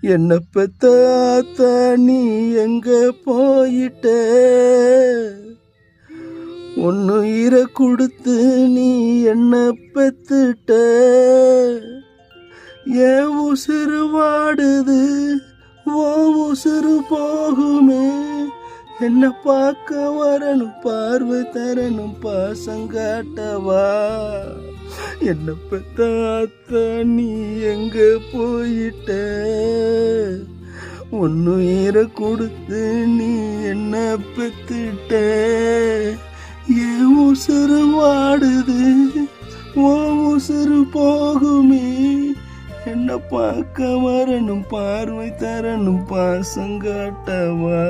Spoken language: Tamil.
என்ன பெத்த ஆத்தா நீ எங்க போயிட்ட? ஒன்னு ஈர கொடுத்து நீ என்ன பெத்துட்ட? ஏன் உசுறு வாடுது ஓ உசுறு போகுமே. என்ன பார்க்க வரணும் பார்வை தரணும் பாசங்காட்டவா என்ன பெத்தாத்த நீ எங்க போயிட்ட? ஒன்னு கொடுத்து நீ என்ன பெத்துட்ட? ஏ உசுறு வாடுது ஓ உசுறு போகுமே. என்ன பார்க்க வரணும்? பார்வை தரணும் பாசங்காட்டவா